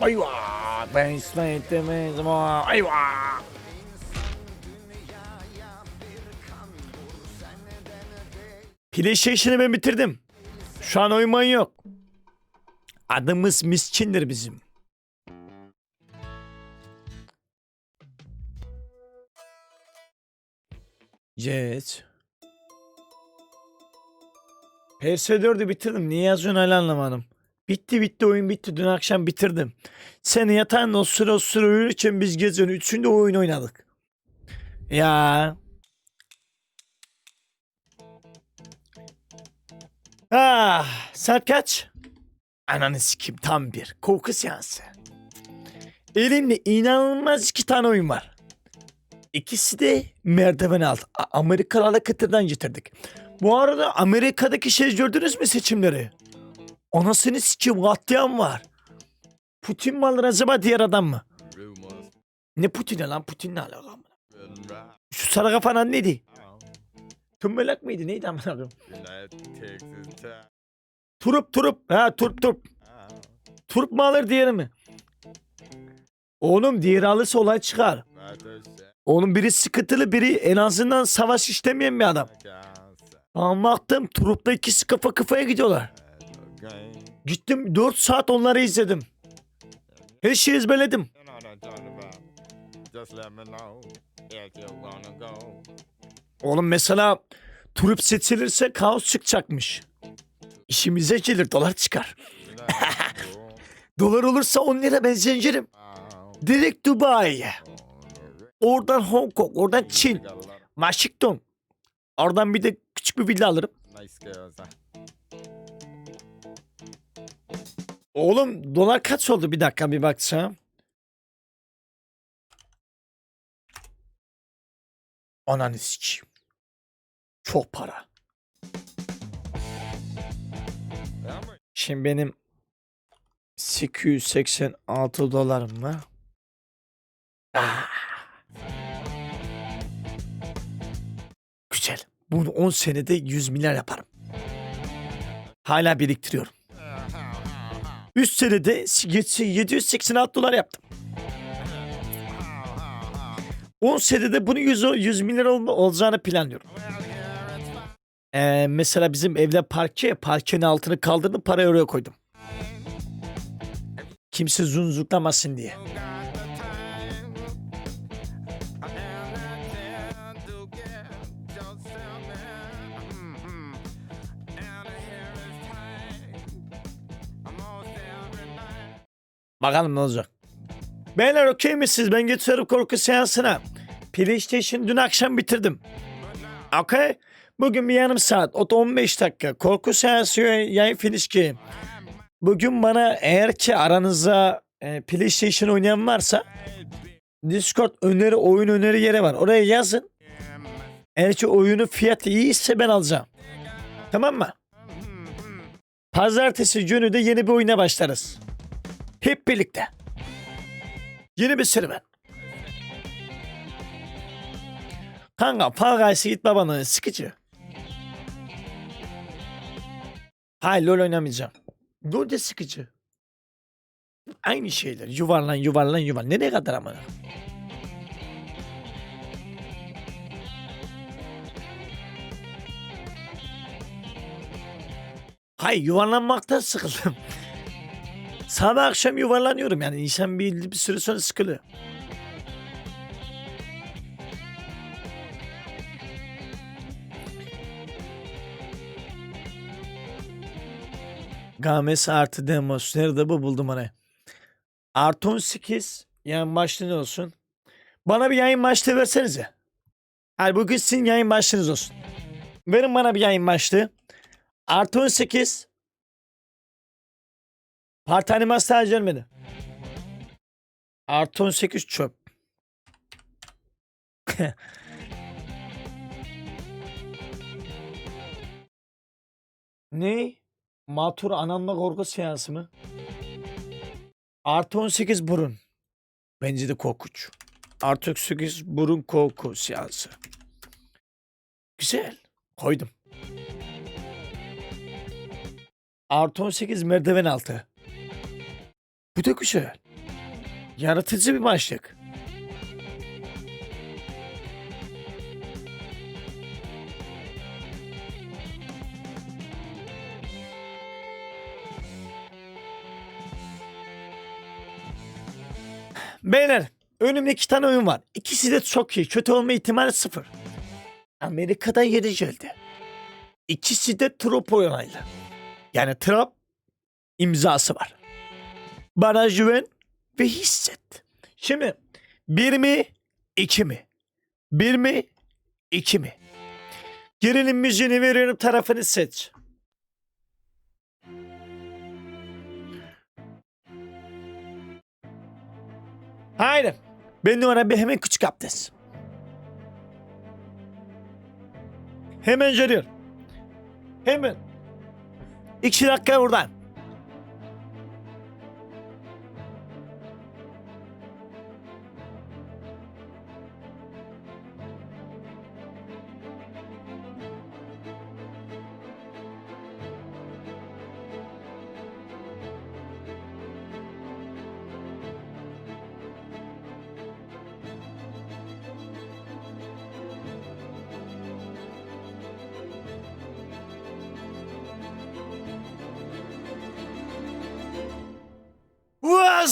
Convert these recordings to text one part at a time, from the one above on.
Ayva. Ben İsmet'im. Ayva. PlayStation'ı ben bitirdim. Şu an oyun yok. Adımız miskindir bizim. Yes. PS4'ü bitirdim. Niye yazıyorsun hala anlamadım. Bitti bitti oyun bitti. Dün akşam bitirdim. Sen yatağında o sıra sıra uyurken biz geziyoruz. Üçünde oyun oynadık. Ya. Ah, saat kaç? Ananı sikim tam bir. Korku seansı. Elimde inanılmaz iki tane oyun var. İkisi de merdiven altı. A- Amerikalarla kıtırdan getirdik. Bu arada Amerika'daki şey gördünüz mü seçimleri? Anasını sikim katliam var. Putin mi alır acaba diğer adam mı? Ne Putin'e lan? Putin ne alaka amına? Şu sarı kafanan neydi? Tümbelek miydi? Neydi amına koyayım? Turup turup. Ha turup turup. Turup mu alır diğeri mi? Oğlum diğeri alırsa olay çıkar. Oğlum biri sıkıntılı biri en azından savaş istemeyen bir adam. Ben baktım Turup'la ikisi kafa kafaya gidiyorlar. Gittim 4 saat onları izledim. Her şeyi ezberledim. Oğlum mesela Turup seçilirse kaos çıkacakmış. İşimize gelir dolar çıkar. Dolar olursa 10 lira ben zencirim. Direkt Dubai. Oradan Hong Kong, oradan Çin, Washington. Oradan bir de küçük bir villa alırım. Oğlum dolar kaç oldu bir dakika bir baksam. Ananı sikeyim. Çok para. Şimdi benim 886 dolarım var. Ah. Güzel. Bunu 10 senede 100 milyar yaparım. Hala biriktiriyorum. 3 senede geçse 786 dolar yaptım. 10 senede bunu 100, 100 milyar olacağını planlıyorum. Ee, mesela bizim evde parke, parkenin altını kaldırdım parayı oraya koydum. Kimse zunzuklamasın diye. Bakalım ne olacak. Beyler okey misiniz? Ben geçiyorum korku seansına. PlayStation dün akşam bitirdim. Okey. Bugün bir yarım saat, o da 15 dakika. Korku seansı yayın filişki. Bugün bana eğer ki aranızda e, PlayStation oynayan varsa Discord öneri, oyun öneri yeri var. Oraya yazın. Eğer ki oyunun fiyatı iyiyse ben alacağım. Tamam mı? Pazartesi günü de yeni bir oyuna başlarız. Hep birlikte. Yeni bir serüven. Kanka Fall Guys'a git babanın sıkıcı. Hayır LoL oynamayacağım. LoL de sıkıcı. Aynı şeyler. Yuvarlan yuvarlan yuvarlan. Nereye kadar ama? Hayır yuvarlanmaktan sıkıldım. Sabah akşam yuvarlanıyorum yani insan bir, bir süre sonra sıkılıyor. Games artı demos. Nerede bu buldum onu. Artı 18 yayın başlığı olsun? Bana bir yayın başlığı versenize. Hayır bugün sizin yayın başlığınız olsun. Verin bana bir yayın başlığı. Artı 18 Part animasyon gelmedi. Artı 18 çöp. ne? Matur anamla korku seansı mı? Artı 18 burun. Bence de korkunç. Artı 18 burun korku seansı. Güzel. Koydum. Artı 18 merdiven altı. Bu da güzel. Yaratıcı bir başlık. Beyler önümde iki tane oyun var. İkisi de çok iyi. Kötü olma ihtimali sıfır. Amerika'da yeri geldi. İkisi de Trump oyunuyla. Yani Trump imzası var. Bana güven ve hisset. Şimdi bir mi iki mi? Bir mi iki mi? Gerilim müziğini veriyorum tarafını seç. Haydi. Ben ona bir hemen küçük abdest. Hemen geliyor. Hemen. İki dakika buradan.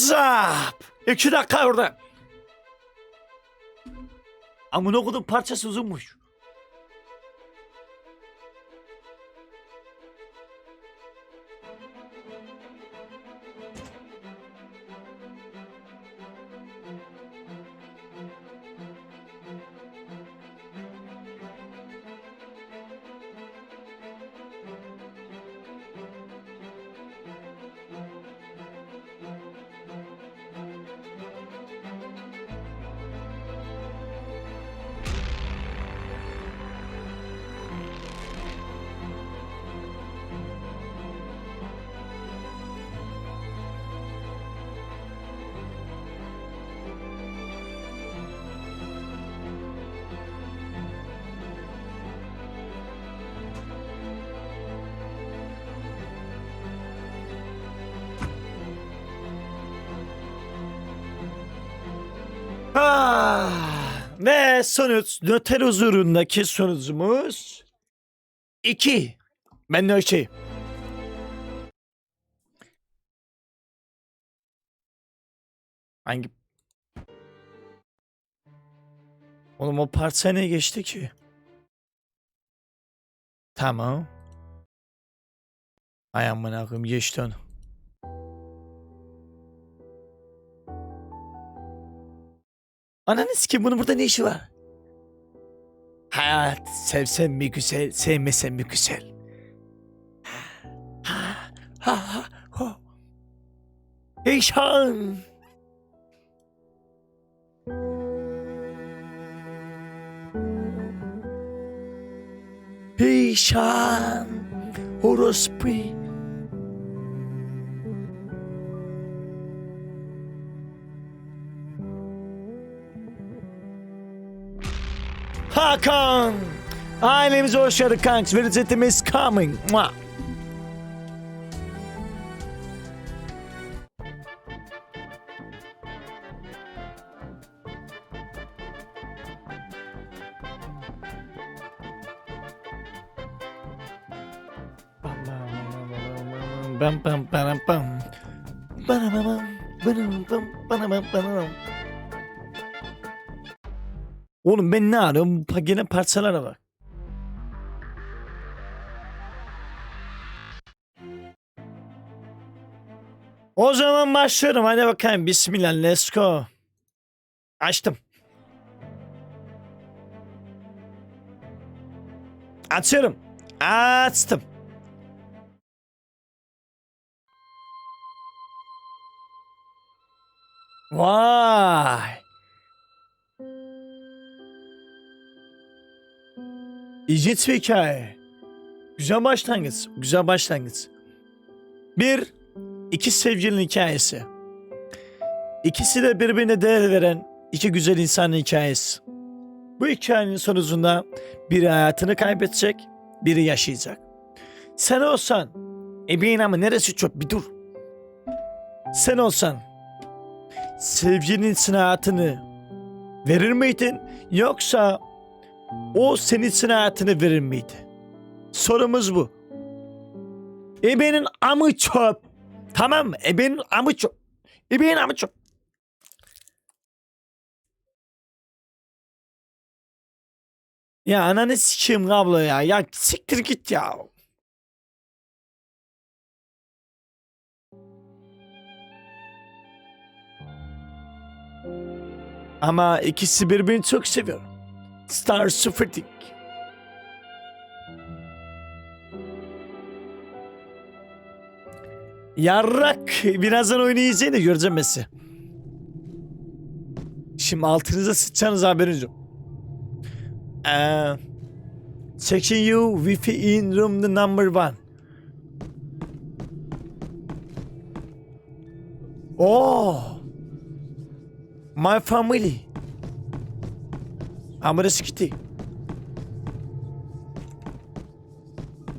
Up? İki dakika orada. Amına kodum parçası uzunmuş. Ah, ve sonuç nöter huzurundaki sonucumuz 2. Ben de şey. Hangi? Oğlum o parça ne geçti ki? Tamam. Ay amına koyayım geçti onu. Ananı sikeyim bunun burada ne işi var? Hayat sevsem mi güzel, sevmesem mi güzel? Ha ha ha ha. Eyşan. Eyşan. Orospu. Hakan. Ailemize hoş geldin kanks. Veritimiz coming. Mua. Oğlum ben ne arıyorum? Gene parçalara bak. O zaman başlıyorum. Hadi bakayım. Bismillah. Let's go. Açtım. Açıyorum. Açtım. Vay. İlginç bir hikaye. Güzel başlangıç. Güzel başlangıç. Bir, iki sevgilinin hikayesi. İkisi de birbirine değer veren iki güzel insanın hikayesi. Bu hikayenin sonucunda biri hayatını kaybedecek, biri yaşayacak. Sen olsan, ebeğin ama neresi çok bir dur. Sen olsan sevgilinin hayatını verir miydin yoksa o senin için hayatını verir miydi? Sorumuz bu. Ebenin amı çöp. Tamam mı? Ebenin amı çöp. Ebenin amı çöp. Ya ananı sikeyim kablo ya. Ya siktir git ya. Ama ikisi birbirini çok seviyor. Star Sıfırdık. Yarrak. Birazdan oynayacağını da göreceğim mesela. Şimdi altınıza sıçacağınız haberiniz yok. Ee, checking you Wi-Fi in room the number one. Oh. My family. Gonna skitty.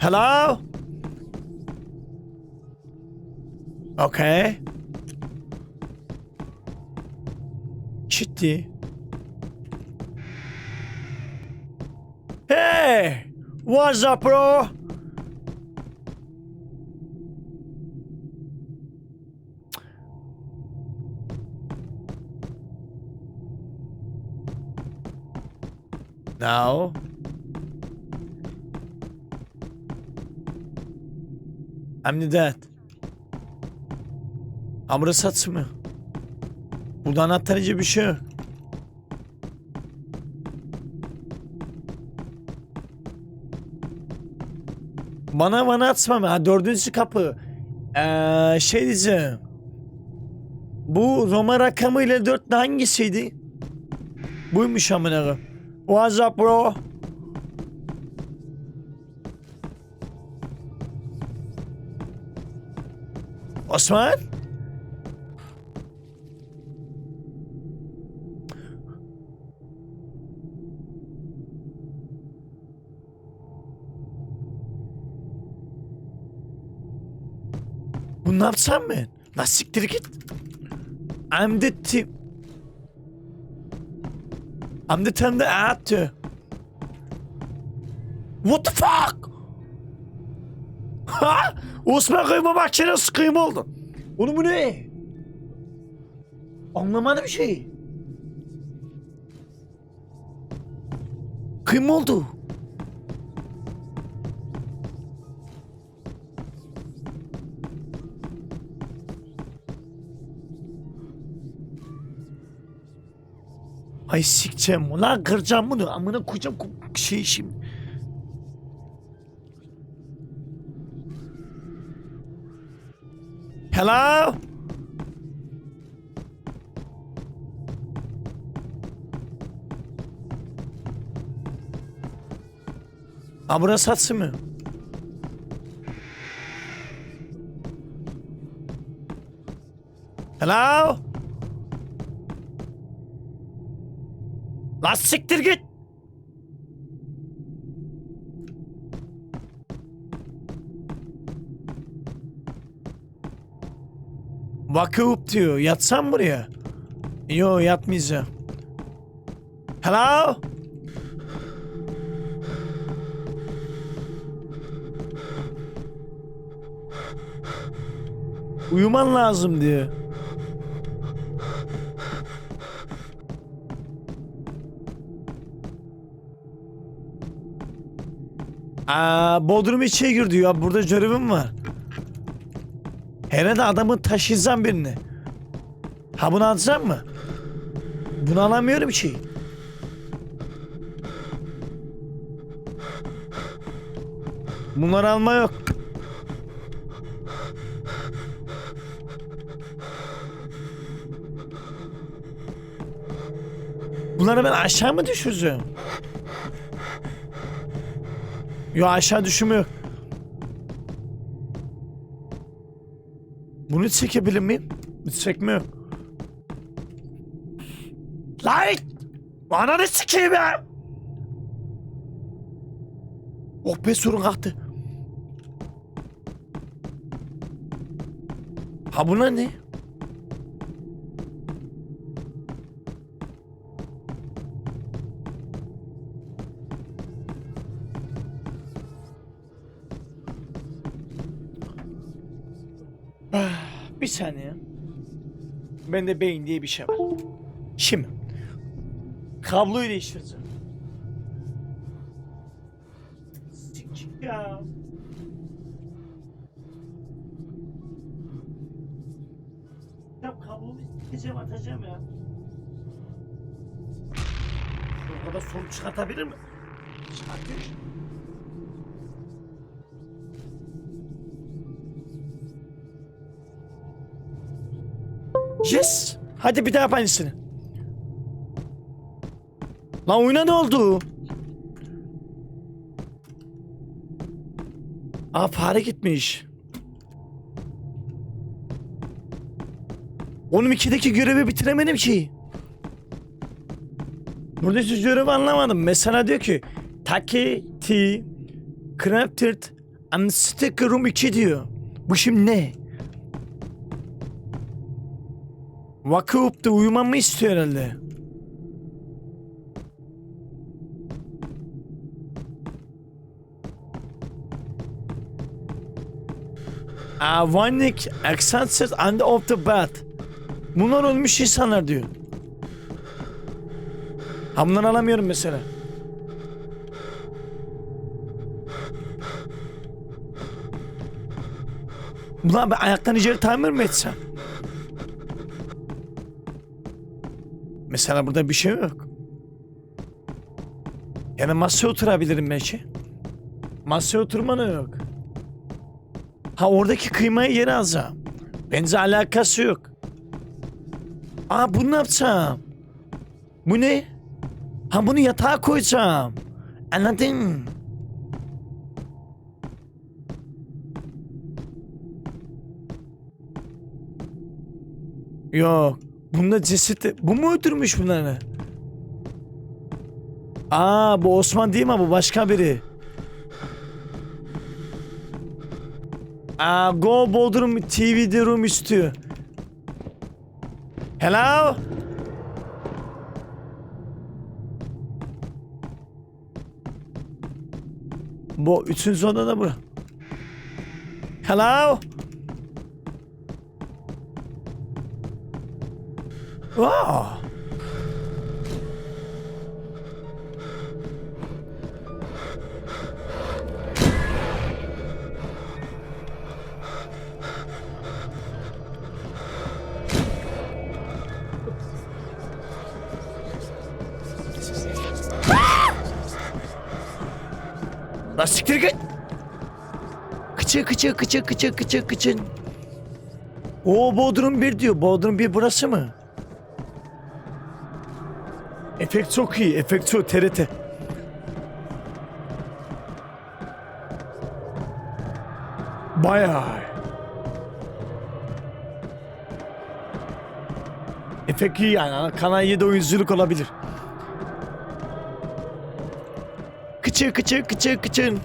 Hello? Okay. Kitty. Hey! What's up, bro? No. I'm. Ha burası satmıyor. Burada anahtarıcı bir şey yok. Bana bana atma. Ha dördüncü kapı. Ee, şey diyeceğim. Bu Roma rakamıyla dört hangisiydi? Buymuş amına koyayım. What's up bro? Osman? Bunu ne yapsam ben? Lan siktir git. I'm the team. I'm the the actor. What the fuck? Ha? Osman kıyma makinesi kıyma oldu. Oğlum bu ne? Anlamadım bir şey. Kıyma oldu. Ay sikeceğim ulan kıracağım bunu amına koyacağım şey şimdi. Hello? Ha burası satsı mı? Hello? Siktir git. Vakıf diyor. Yatsam buraya. Yo yatmayacağım. Hello? Uyuman lazım diyor. Aa, Bodrum içeri gir diyor. Burada görevim var. Herhalde adamı taşıyacağım birini. Ha bunu alacağım mı? Bunu alamıyorum ki. Bunları alma yok. Bunları ben aşağı mı düşüreceğim? Yo aşağı düşümü yok. Bunu çekebilir miyim? Bir çekme yok. Lan! Ananı sikeyim ya! Oh be sorun kalktı. Ha bunlar ne? Bir saniye. Bende beyin diye bir şey var. Şimdi. Kabloyu değiştireceğim. Ya. Ya kablomu isteyeceğim atacağım ya. O kadar sonuç çıkartabilir mi? Yes. Hadi bir daha yap aynısını. Lan oyuna ne oldu? Aa fare gitmiş. Oğlum ikideki görevi bitiremedim ki. Buradaki görevi anlamadım. Mesela diyor ki Taki T Crafted and Stick Room 2 diyor. Bu şimdi ne? Vakıfta uyumamı istiyor herhalde. One nick accented and of the bed. Bunlar ölmüş insanlar diyor. Ha bunları alamıyorum mesela. Ulan ben ayaktan içeri tamir mi etsem? Mesela burada bir şey yok. Yani masaya oturabilirim belki. Masaya oturma da yok. Ha oradaki kıymayı yere alacağım. Bence alakası yok. Aa bunu ne yapacağım? Bu ne? Ha bunu yatağa koyacağım. Anladın? Yok. Bunda ceset... Bu mu öldürmüş bunları? Aa bu Osman değil mi bu başka biri? Aa go Bodrum TV'de room istiyor. Hello? Bu üçüncü odada bura. Hello? Wow. Lan siktir git. Kıçı kıçı kıçı kıçı kıçı kıçın. Oo Bodrum 1 diyor. Bodrum 1 burası mı? Efekt çok iyi. Efekt çok TRT. Bayağı. Efekt iyi yani. Kanal 7 oyunculuk olabilir. Kıçı kıçı kıçı kıçın.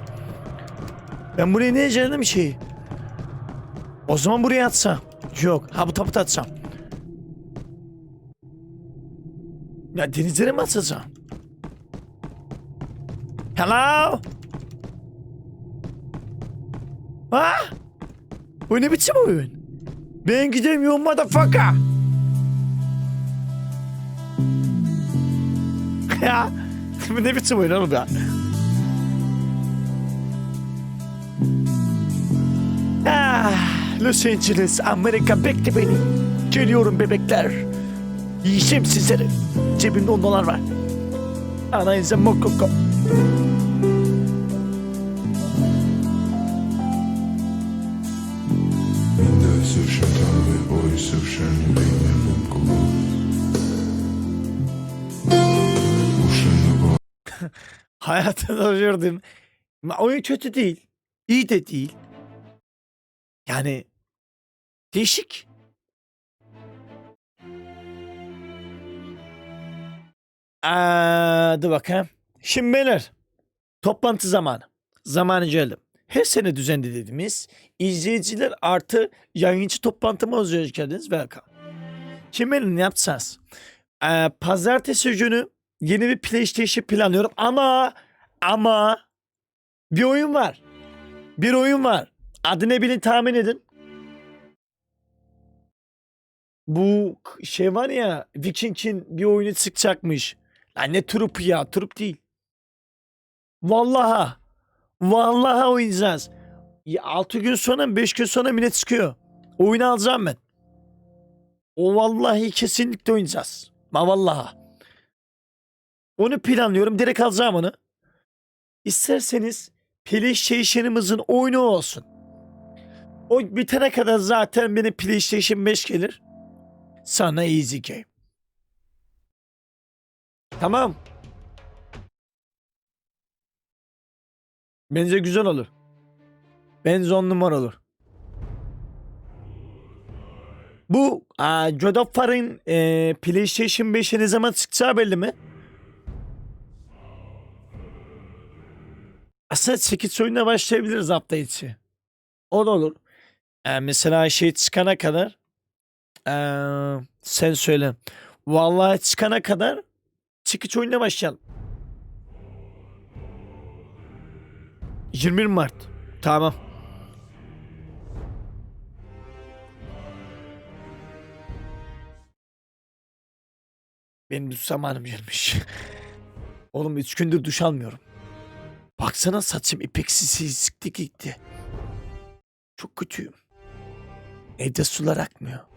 Ben buraya ne yiyeceğim şey? O zaman buraya atsam. Yok. Ha bu taputu atsam. Ya denizlere mi atacağım? Hello? Ha? Bu ne biçim oyun? Ben gidemiyorum motherfucker. ya bu ne biçim oyun oğlum ya? Ah, Los Angeles, Amerika bekle beni. Geliyorum bebekler. Yiyeceğim sizleri. Cebimde 10 dolar var. Analize mokoko. Sovršentave boji sovršenili Oyun kötü değil. İyi de değil. Yani değişik. Dur bakayım. Şimdi beyler toplantı zamanı. Zamanı geldim. Her sene düzenlediğimiz izleyiciler artı yayıncı toplantımı hoş geldiniz. Welcome. Şimdi beyler ne yapacağız? Ee, pazartesi günü yeni bir PlayStation planlıyorum ama ama bir oyun var. Bir oyun var. Adı ne bilin tahmin edin. Bu şey var ya Viking'in bir oyunu çıkacakmış. Lan ne trup ya trup değil. Vallaha. Vallaha oynayacağız. 6 gün sonra 5 gün sonra bile çıkıyor. Oyunu alacağım ben. O vallahi kesinlikle oynayacağız. Ma vallaha. Onu planlıyorum. Direkt alacağım onu. İsterseniz PlayStation'ımızın oyunu olsun. O bitene kadar zaten benim PlayStation 5 gelir. Sana easy game. Tamam. Bence güzel olur. Bence on numara olur. Bu aa, God of War'ın e, PlayStation 5'e ne zaman çıkacağı belli mi? Aslında 8 oyuna başlayabiliriz hafta içi. O da olur. Ee, mesela şey çıkana kadar ee, sen söyle. Vallahi çıkana kadar çıkış oyununa başlayalım. 21 Mart. Tamam. Benim duş zamanım gelmiş. Oğlum 3 gündür duş almıyorum. Baksana saçım ipeksizlikti gitti. Çok kötüyüm. Evde sular akmıyor.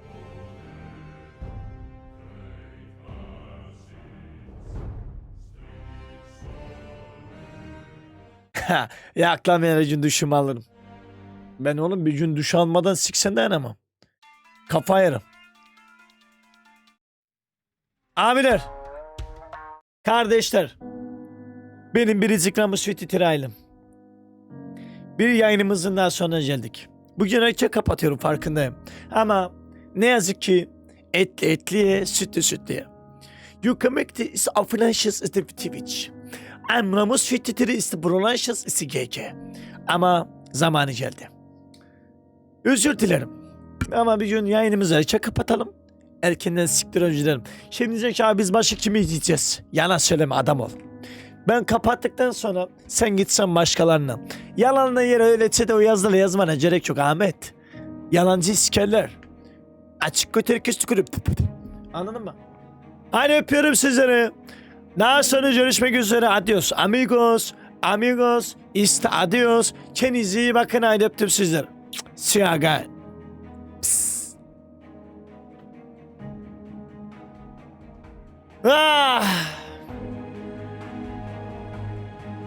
Ha, Yaklamayan gün duşumu alırım. Ben oğlum bir gün duş almadan siksen dayanamam. Kafa yerim. Abiler. Kardeşler. Benim biricik namus ve titir ailem. Bir yayınımızın daha sonuna geldik. Bugün erken kapatıyorum farkındayım. Ama ne yazık ki etli etliye, sütlü sütlüye. You connect is affiliations is the Twitch. And namus ve titiri is the Brolations is the GG. Ama zamanı geldi. Özür dilerim. Ama bir gün yayınımızı erken kapatalım. Erkenden siktir önce Şimdi abi biz başka kimi izleyeceğiz? Yalan söyleme adam ol. Ben kapattıktan sonra sen gitsen başkalarına. Yalanla yere öyle çete o yazılı yazmana gerek yok Ahmet. Yalancı sikerler. Açık götürü küstü kulüp. Anladın mı? Hadi öpüyorum sizleri. Daha sonra görüşmek üzere. Adios amigos. Amigos. İşte adios. Kendinize iyi bakın. Haydi öptüm sizleri. See you. Psst. Ah.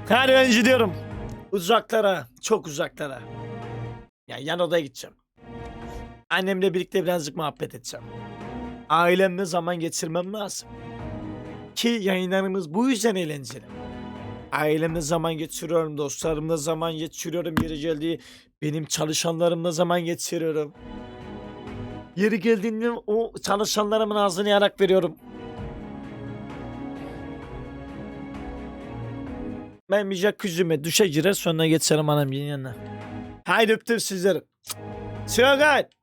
Hadi ben gidiyorum. Uzaklara, çok uzaklara. Ya yan odaya gideceğim. Annemle birlikte birazcık muhabbet edeceğim. Ailemle zaman geçirmem lazım. Ki yayınlarımız bu yüzden eğlenceli. Ailemle zaman geçiriyorum, dostlarımla zaman geçiriyorum yeri geldiği. Benim çalışanlarımla zaman geçiriyorum. Yeri geldiğinde o çalışanlarımın ağzını yarak veriyorum. Ben bir jacuzzi'me duşa girer sonra geçerim anamın yanına. Haydi öptüm sizleri. Guys.